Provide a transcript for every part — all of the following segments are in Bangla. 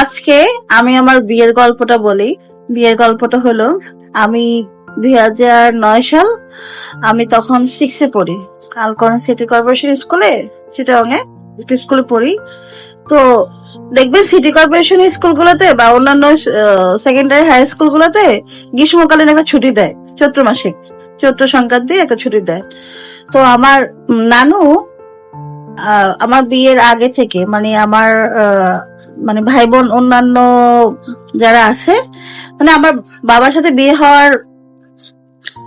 আজকে আমি আমার বিয়ের গল্পটা বলি। বিয়ের গল্পটা হলো, আমি দুই হাজার নয় সাল, আমি তখন সিক্সে পড়ি। কালকরণ সিটি কর্পোরেশন স্কুলে চিটাংয়ে একটা স্কুলে পড়ি। তো দেখবেন সিটি কর্পোরেশন স্কুলগুলোতে বা অন্যান্য সেকেন্ডারি হাই স্কুলগুলোতে গ্রীষ্মকালীন একটা ছুটি দেয়, চৈত্র মাসে। চৈত্র সংক্রান্তি একটা ছুটি দেয়। তো আমার নানু আমার বিয়ের আগে থেকে মানে আমার মানে ভাই বোন অন্যান্য যারা আছে মানে আমার বাবার সাথে বিয়ে হওয়ার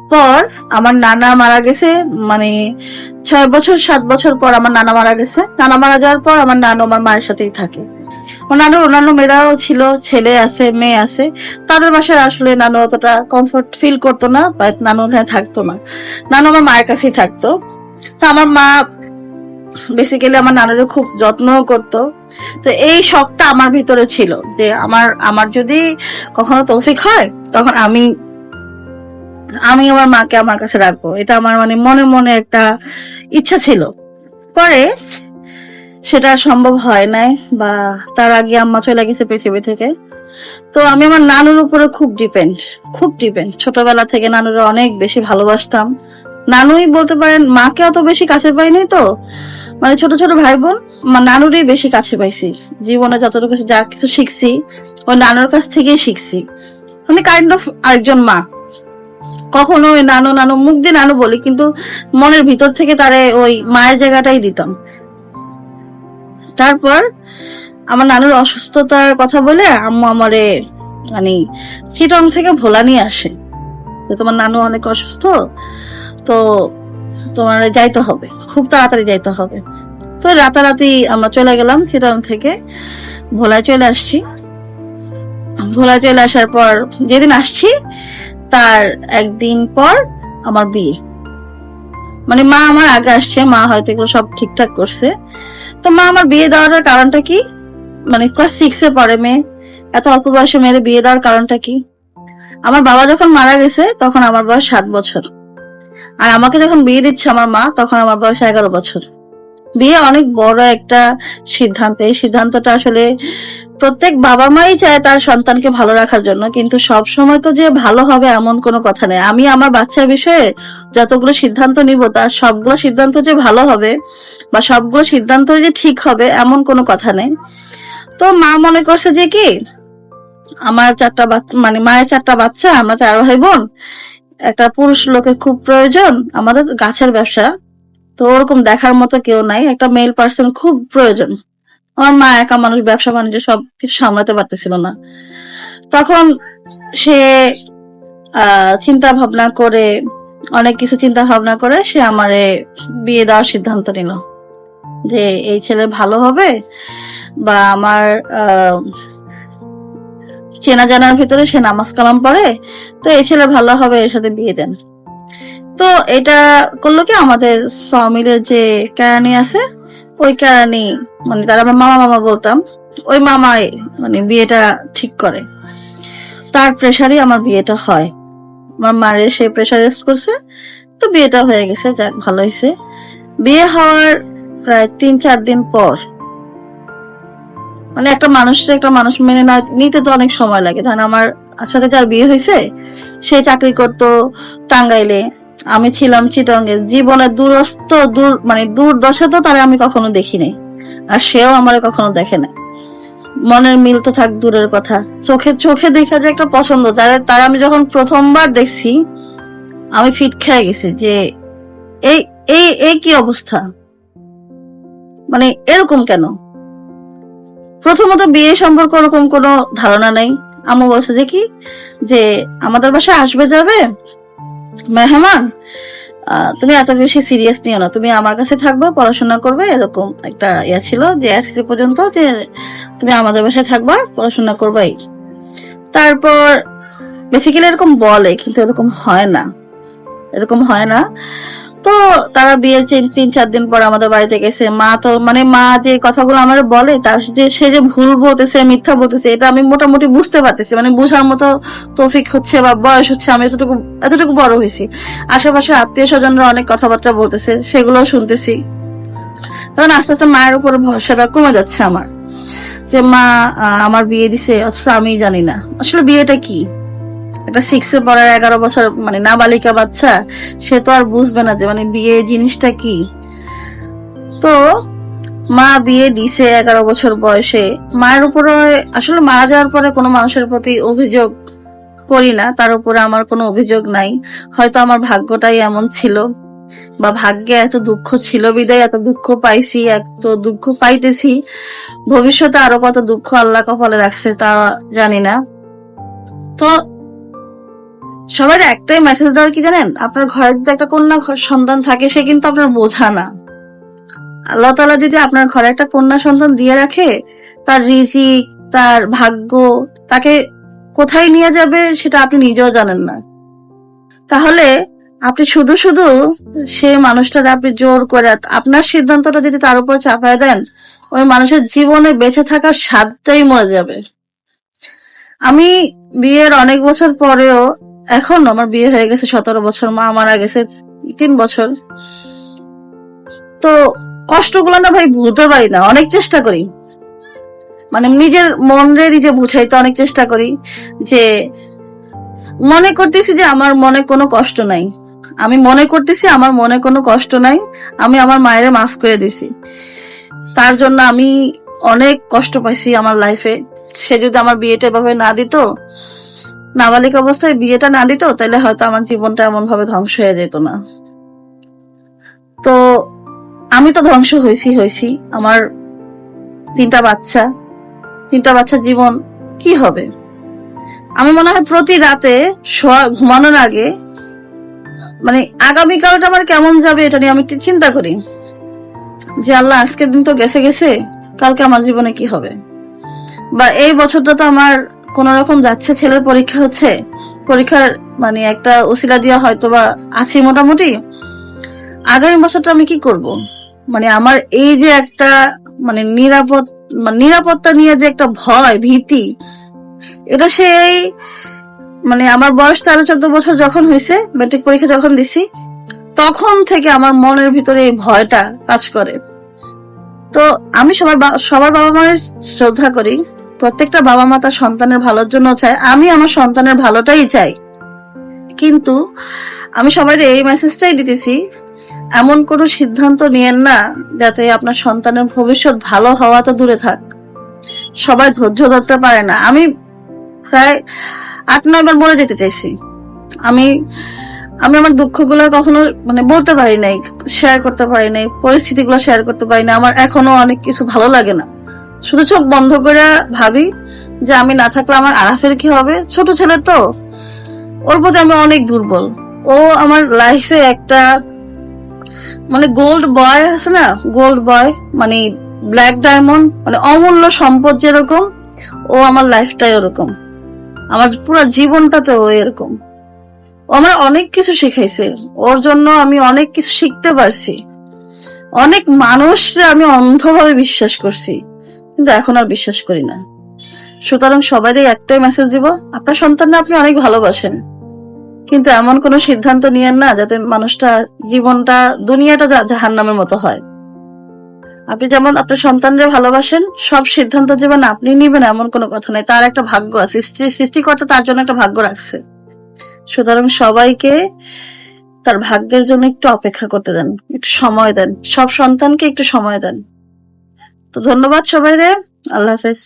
পর আমার নানা মারা গেছে মানে ছয় বছর, সাত বছর পর আমার নানা মারা গেছে। নানা মারা যাওয়ার পর আমার নানু আমার মায়ের সাথেই থাকে। নানুর, অন্যান্য মেয়েরাও ছিল, ছেলে আছে, মেয়ে আছে। তাদের বাসায় আসলে নানু অতটা কমফোর্ট ফিল করতো না বা নানু ওখানে থাকতো না। নানু আমার মায়ের কাছেই থাকতো। তো আমার মা বেসিক্যালি আমার নানুরে খুব যত্নও করতো। তো এই শখটা আমার ভিতরে ছিল যে আমার আমার যদি কখনো তৌফিক হয়, তখন আমি আমি আমার মাকে আমার কাছে রাখব। এটা আমার মানে মনে মনে একটা ইচ্ছা ছিল। পরে সেটা সম্ভব হয় নাই বা তার আগে আম্মা চলে গেছে পৃথিবী থেকে। তো আমি আমার নানুর উপরে খুব ডিপেন্ড খুব ডিপেন্ড ছোটবেলা থেকে নানুরে অনেক বেশি ভালোবাসতাম। নানুই বলতে পারেন, মাকে অত বেশি কাছে পাইনি তো। মানে ছোট ছোট ভাই বোন নানুরই বেশি কাছে পাইছি। জীবনে যতটুকু যা কিছু শিখছি, ওই নানুর কাছ থেকেই শিখছি। মানে কাইন্ড অফ আরেকজন মা। কখনো ওই নানু নানু, মুখ দিয়ে নানু বলি, কিন্তু মনের ভিতর থেকে তারে ওই মায়ের জায়গাটাই দিতাম। তারপর আমার নানুর অসুস্থতার কথা বলে আম্মু আমারে মানে চিটং থেকে ভোলা নিয়ে আসে। তোমার নানু অনেক অসুস্থ, তো তোমার যাইতে হবে। খুব তাড়াতাড়ি যাইতে হবে। তো রাতারাতি আমরা চলে গেলাম চিটং থেকে। ভোলায় চলে আসছি। ভোলায় চলে আসার পর যেদিন আসছি, তার একদিন পর আমার বিয়ে। মানে মা আমার আগে আসছে, মা হয়তো এগুলো সব ঠিকঠাক করছে। তো মা আমার বিয়ে দেওয়ার কারণটা কি? মানে ক্লাস সিক্স এ পড়ে মেয়ে। এত অল্প বয়সে মেয়েদের বিয়ে দেওয়ার কারণটা কি? আমার বাবা যখন মারা গেছে, তখন আমার বয়স সাত বছর। আর আমাকে যখন বিয়ে দিচ্ছে আমার মা, তখন আমার বয়স এগারো বছর। বিয়ে অনেক বড় একটা সিদ্ধান্ত। এই সিদ্ধান্তটা আসলে প্রত্যেক বাবা মাই চায় তার সন্তানকে ভালো রাখার জন্য, কিন্তু সব সময় তো যে ভালো হবে এমন কোনো কথা নেই। আমি আমার বাচ্চার বিষয়ে যতগুলো সিদ্ধান্ত নিব, তার সবগুলো সিদ্ধান্ত যে ভালো হবে বা সবগুলো সিদ্ধান্ত যে ঠিক হবে এমন কোনো কথা নেই। তো মা মনে করছে যে কি, আমার চারটা বাচ্চা মানে মায়ের চারটা বাচ্চা, আমরা চার ভাই বোন একটা পুরুষ লোকের খুব প্রয়োজন, আমাদের গাছের ব্যবসা। তো ওরকম দেখার মতো কেউ নাই, একটা মেল পার্সন খুব প্রয়োজন। আমার মা একা মানুষ, ব্যবসা বাণিজ্য সব কিছু সামলাতে পারতেছিল না। তখন সে চিন্তা ভাবনা করে, অনেক কিছু চিন্তা ভাবনা করে সে আমারে বিয়ে দেওয়ার সিদ্ধান্ত নিল। যে এই ছেলে ভালো হবে বা আমার চেনা জানার ভিতরে সে নামাজ কালাম পড়ে, তো এই ছেলে ভালো হবে, এর সাথে বিয়ে দেন। তো এটা করল কি, আমাদের সমিলের যে কেরানি আছে, ওই কেরানি মানে তারা আমরা মামা মামা বলতাম, ওই মামাই মানে বিয়েটা ঠিক করে। তার প্রেশারই আমার বিয়েটা হয়। আমার মারে সে রেস্ট করছে, তো বিয়েটা হয়ে গেছে, যাক, ভালো হয়েছে। বিয়ে হওয়ার প্রায় তিন চার দিন পর মানে একটা মানুষের একটা মানুষ মেনে না নিতে তো অনেক সময় লাগে। ধরেন আমার সাথে যার বিয়ে হয়েছে, সে চাকরি করতো টাঙ্গাইলে। আমি ছিলাম চিটঙ্গে। জীবনের দূরস্থ দূর মানে দূর দশা তো তারা আমি কখনো দেখি নাই। আর সেও আমার কখনো দেখে নাই। মনের মিল তো থাক দূরের কথা। চোখে চোখে দেখা যে একটা পছন্দ। তারা তারা আমি যখন প্রথমবার দেখছি, আমি ফিট খেয়ে গেছি যে এই এই এই কি অবস্থা? মানে এরকম কেন? প্রথমত বিয়ে সম্পর্কে ওরকম কোনো ধারণা নেই। আম্মু বলছে যে কি? যে আমাদের বাসায় আসবে যাবে? মেহমান তুমি এত বেশি সিরিয়াস নিও না। তুমি আমার কাছে থাকবে, পড়াশোনা করবে, এরকম একটা ইয়া ছিল যে এসএসসি পর্যন্ত যে তুমি আমাদের বাসায় থাকবা, পড়াশোনা করবাই। তারপর বেসিক্যালি এরকম বলে, কিন্তু এরকম হয় না। এরকম হয় না। তো তারা বিয়ের তিন- চার দিন পর আমাদের বাড়িতে গেছে। মা তো মানে মা যে কথাগুলো আমার বলে তার যে সে যে ভুল বলতেছে, মিথ্যা বলতেছে, এটা আমি মোটামুটি বুঝতে পারতেছি। মানে বোঝার মতো তৌফিক হচ্ছে বা বয়স হচ্ছে, আমি এতটুকু এতটুকু বড় হয়েছি। আশেপাশে আত্মীয় স্বজনরা অনেক কথাবার্তা বলতেছে সেগুলো শুনতেছি। তখন আস্তে আস্তে মায়ের উপর ভরসাটা কমে যাচ্ছে আমার। যে মা আমার বিয়ে দিছে, অথচ আমি জানি না। আসলে বিয়েটা কি? একটা সিক্সে পড়ার এগারো বছর মানে নাবালিকা বাচ্চা, সে তো আর বুঝবে না যে মানে বিয়ে জিনিসটা কি। তো মা বিয়ে দিছে এগারো বছর বয়সে। মায়ের উপরে আসলে মারা যাওয়ার পরে কোনো মানুষের প্রতি অভিযোগ করি না, তার উপরে আমার কোনো অভিযোগ নাই। হয়তো আমার ভাগ্যটাই এমন ছিল বা ভাগ্যে এত দুঃখ ছিল, বিদায় এত দুঃখ পাইছি, এত দুঃখ পাইতেছি। ভবিষ্যতে আরও কত দুঃখ আল্লাহ কপালে রাখছে তা জানি না। তো সবার একটাই মেসেজ দেওয়ার কি জানেন? আপনার ঘরের যদি একটা কন্যা সন্তান থাকে, সে কিন্তু আপনার বোঝা না। আল্লাহ তালা যদি আপনার ঘরে একটা কন্যা সন্তান দিয়ে রাখে, তার রিজিক, তার ভাগ্য, তাকে কোথায় নিয়ে যাবে সেটা আপনি নিজেও জানেন না। তাহলে আপনি শুধু শুধু সেই মানুষটার আপনি জোর করে, আপনার সিদ্ধান্তটা যদি তার উপর চাপায় দেন, ওই মানুষের জীবনে বেঁচে থাকার স্বাদটাই মরে যাবে। আমি বিয়ের অনেক বছর পরেও এখন আমার বিয়ে হয়ে গেছে সতেরো বছর, মা মারা গেছে তিন বছর। তো কষ্টগুলো না ভাই ভুলতে পারি না, অনেক চেষ্টা করি। মানে নিজের মনরে নিজে বুঝাইতে অনেক চেষ্টা করি যে মনে করতেছি যে আমার মনে কোনো কষ্ট নাই। আমি মনে করতেছি আমার মনে কোনো কষ্ট নাই, আমি আমার মায়ের মাফ করে দিছি। তার জন্য আমি অনেক কষ্ট পাইছি আমার লাইফে সে যদি আমার বিয়েটা এভাবে না দিত নাবালিক অবস্থায় বিয়েটা না দিত তাহলে হয়তো আমার জীবনটা এমন ভাবে ধ্বংস হয়ে যেত না। তো আমি তো ধ্বংস হয়েছি হয়েছি আমার তিনটা বাচ্চা। তিনটা বাচ্চার জীবন কি হবে? আমি মনে হয় প্রতি রাতে শোয়া, ঘুমানোর আগে মানে আগামীকালটা আমার কেমন যাবে এটা নিয়ে আমি একটু চিন্তা করি। যে আল্লাহ, আজকের দিন তো গেছে গেছে, কালকে আমার জীবনে কি হবে? বা এই বছরটা তো আমার কোন রকম যাচ্ছে ছেলের পরীক্ষা হচ্ছে, পরীক্ষার মানে একটা ওসিলা দিয়া হয়তো বা আছি মোটামুটি। আগামী বছরটা আমি কি করব? মানে আমার এই যে একটা মানে নিরাপদ মানে নিরাপত্তা নিয়ে যে একটা ভয়, ভীতি, এটা সেই মানে আমার বয়স তেরো চোদ্দ বছর যখন হয়েছে ম্যাট্রিক পরীক্ষা যখন দিছি, তখন থেকে আমার মনের ভিতরে এই ভয়টা কাজ করে। তো আমি সবার সবার বাবা মায়ের শ্রদ্ধা করি। প্রত্যেকটা বাবা মা তার সন্তানের ভালোর জন্য চায়। আমি আমার সন্তানের ভালোটাই চাই। কিন্তু আমি সবাই এই মেসেজটাই দিতেছি, এমন কোনো সিদ্ধান্ত নিয়েন না যাতে আপনার সন্তানের ভবিষ্যৎ ভালো হওয়া তো দূরে থাক। সবাই ধৈর্য ধরতে পারে না। আমি প্রায় আট নয়বার মরে যেতে চাইছি। আমি আমি আমার দুঃখগুলো কখনো মানে বলতে পারি নাই শেয়ার করতে পারি নাই, পরিস্থিতিগুলো শেয়ার করতে পারি না আমার এখনও অনেক কিছু ভালো লাগে না। শুধু চোখ বন্ধ করে ভাবি যে আমি না থাকলে আমার আরাফের কি হবে? ছোট ছেলে তো। ওর প্রতি আমি অনেক দুর্বল। ও আমার লাইফে একটা মানে গোল্ড বয় আছে না? গোল্ড বয় মানে ব্ল্যাক ডায়মন্ড মানে অমূল্য সম্পদ যেরকম, ও আমার লাইফটাই ওরকম। আমার পুরো জীবনটাতে ও এরকম। ও আমার অনেক কিছু শিখাইছে। ওর জন্য আমি অনেক কিছু শিখতে পারছি। অনেক মানুষরে আমি অন্ধভাবে বিশ্বাস করছি। কিন্তু এখন আর বিশ্বাস করি না। সুতরাং সবারই একটাই মেসেজ দিব, আপনার সন্তানরা আপনি অনেক ভালোবাসেন। কিন্তু এমন কোন সিদ্ধান্ত নিয়েন না যাতে মানুষটা জীবনটা, দুনিয়াটা জাহান নামের মতো হয়। আপনি যেমন আপনার সন্তানদের ভালোবাসেন, সব সিদ্ধান্ত যেমন আপনি নিবেন এমন কোনো কথা নাই। তার একটা ভাগ্য আছে। সৃষ্টি- সৃষ্টিকর্তা তার জন্য একটা ভাগ্য রাখছে। সুতরাং সবাইকে তার ভাগ্যের জন্য একটু অপেক্ষা করতে দেন, একটু সময় দেন। সব সন্তানকে একটু সময় দেন। তো ধন্যবাদ সবাই রে আল্লাহ হাফেজ।